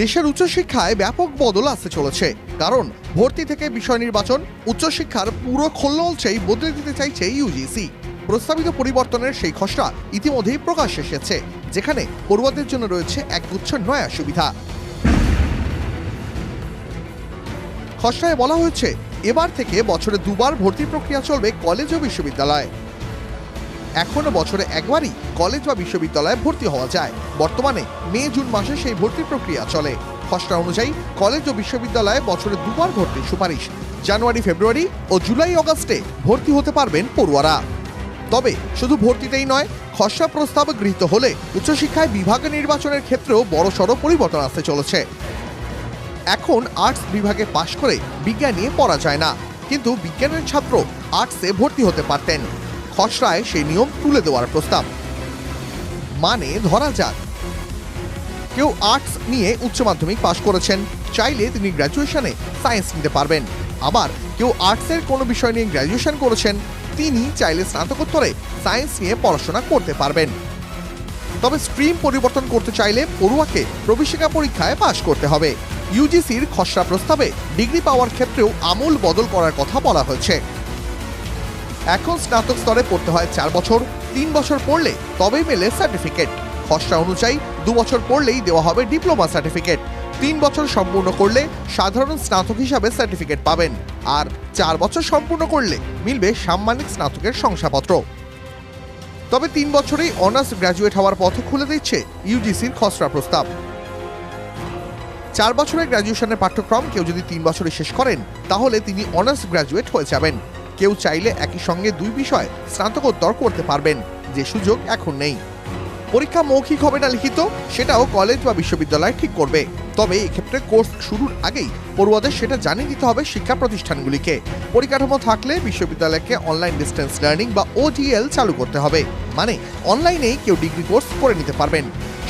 দেশের উচ্চশিক্ষায় ব্যাপক বদল আসতে চলেছে। কারণ ভর্তি থেকে বিষয় নির্বাচন, উচ্চশিক্ষার পুরো খোলনলছেই বদলে দিতে চাইছে ইউজিসি প্রস্তাবিত পরিবর্তনের সেই খসড়া ইতিমধ্যেই প্রকাশ এসেছে, যেখানে পড়ুয়াদের জন্য রয়েছে একগুচ্ছ নয়া সুবিধা। খসড়ায় বলা হয়েছে, এবার থেকে বছরে দুবার ভর্তি প্রক্রিয়া চলবে কলেজ ও বিশ্ববিদ্যালয়ে। এখনও বছরে একবারই কলেজ বা বিশ্ববিদ্যালয়ে ভর্তি হওয়া যায়। বর্তমানে মে, জুন মাসে সেই ভর্তি প্রক্রিয়া চলে। খসড়া অনুযায়ী কলেজ ও বিশ্ববিদ্যালয়ে বছরে দুবার ভর্তির সুপারিশ। জানুয়ারি, ফেব্রুয়ারি ও জুলাই, অগাস্টে ভর্তি হতে পারবেন পড়ুয়ারা। তবে শুধু ভর্তিতেই নয়, খসড়া প্রস্তাব গৃহীত হলে উচ্চশিক্ষায় বিভাগ নির্বাচনের ক্ষেত্রেও বড়সড় পরিবর্তন আসতে চলেছে। এখন আর্টস বিভাগে পাশ করে বিজ্ঞান নিয়ে পড়া যায় না। কিন্তু বিজ্ঞানের ছাত্র আর্টসে ভর্তি হতে পারতেন। খসড়ায় সেই নিয়ম তুলে দেওয়ার প্রস্তাব। মানে ধরা যাক, কেউ আর্টস নিয়ে উচ্চ মাধ্যমিক পাশ করেছেন, চাইলে তিনি গ্র্যাজুয়েশনে সায়েন্স নিতে পারবেন। আবার কেউ আর্টসের কোনো বিষয় নিয়ে গ্র্যাজুয়েশন করেছেন, তিনি চাইলে স্নাতকোত্তরে সায়েন্স নিয়ে পড়াশোনা করতে পারবেন। তবে স্ট্রিম পরিবর্তন করতে চাইলে পড়ুয়াকে প্রবেশিকা পরীক্ষায় পাশ করতে হবে। ইউজিসির খসড়া প্রস্তাবে ডিগ্রি পাওয়ার ক্ষেত্রেও আমূল বদল করার কথা বলা হয়েছে। এখন স্নাতক স্তরে পড়তে হয় চার বছর, তিন বছর পড়লে তবেই মেলে সার্টিফিকেট। খসড়া অনুযায়ী দু বছর পড়লেই দেওয়া হবে ডিপ্লোমা সার্টিফিকেট। তিন বছর সম্পূর্ণ করলে সাধারণ স্নাতক হিসাবে সার্টিফিকেট পাবেন। আর চার বছর সম্পূর্ণ করলে মিলবে সাম্মানিক স্নাতকের শংসাপত্র। তবে তিন বছরেই অনার্স গ্র্যাজুয়েট হওয়ার পথ খুলে দিচ্ছে ইউজিসির খসড়া প্রস্তাব। চার বছরের গ্র্যাজুয়েশনের পাঠ্যক্রম কেউ যদি তিন বছরে শেষ করেন, তাহলে তিনি অনার্স গ্র্যাজুয়েট হয়ে যাবেন। কেউ চাইলে একই সঙ্গে দুই বিষয় স্নাতকোত্তর করতে পারবেন, যে সুযোগ এখন নেই। পরীক্ষা মৌখিক হবে না লিখিত, সেটাও কলেজ বা বিশ্ববিদ্যালয় ঠিক করবে। তবে এক্ষেত্রে কোর্স শুরুর আগেই পড়ুয়াদের সেটা জানিয়ে দিতে হবে শিক্ষা প্রতিষ্ঠানগুলিকে। পরিকাঠামো থাকলে বিশ্ববিদ্যালয়কে অনলাইন ডিস্টেন্স লার্নিং বা ওডিএল চালু করতে হবে। মানে অনলাইনেই কেউ ডিগ্রি কোর্স করে নিতে পারবেন।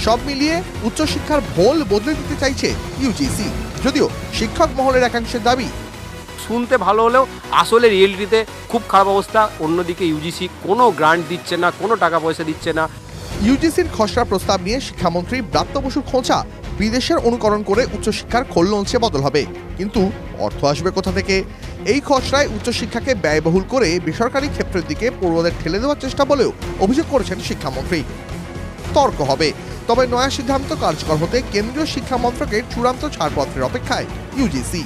সব মিলিয়ে উচ্চশিক্ষার ভোল বদলে দিতে চাইছে ইউজিসি যদিও শিক্ষক মহলের একাংশের দাবি শুনতে ভালো হলেও আসলে রিয়েলিটিতে খুব খারাপ অবস্থা। অন্যদিকে ইউজিসি কোনো গ্রান্ট দিচ্ছে না, কোনো টাকা পয়সা দিচ্ছে না। ইউজিসির খসড়া প্রস্তাব নিয়ে শিক্ষামন্ত্রী ব্রাত্য বসুর খোঁচা বিদেশের অনুকরণ করে উচ্চশিক্ষার খোলনলছে বদল হবে। কিন্তু অর্থ আসবে কোথা থেকে? এই খসড়ায় উচ্চশিক্ষাকে ব্যয়বহুল করে বেসরকারি ক্ষেত্রের দিকে পড়ুয়াদের ঠেলে দেওয়ার চেষ্টা বলেও অভিযোগ করেছেন শিক্ষামন্ত্রী। তর্ক হবে। তবে নয়া সিদ্ধান্ত কার্যকর হতে কেন্দ্রীয় শিক্ষা মন্ত্রকের চূড়ান্ত ছাড়পত্রের অপেক্ষায় ইউজিসি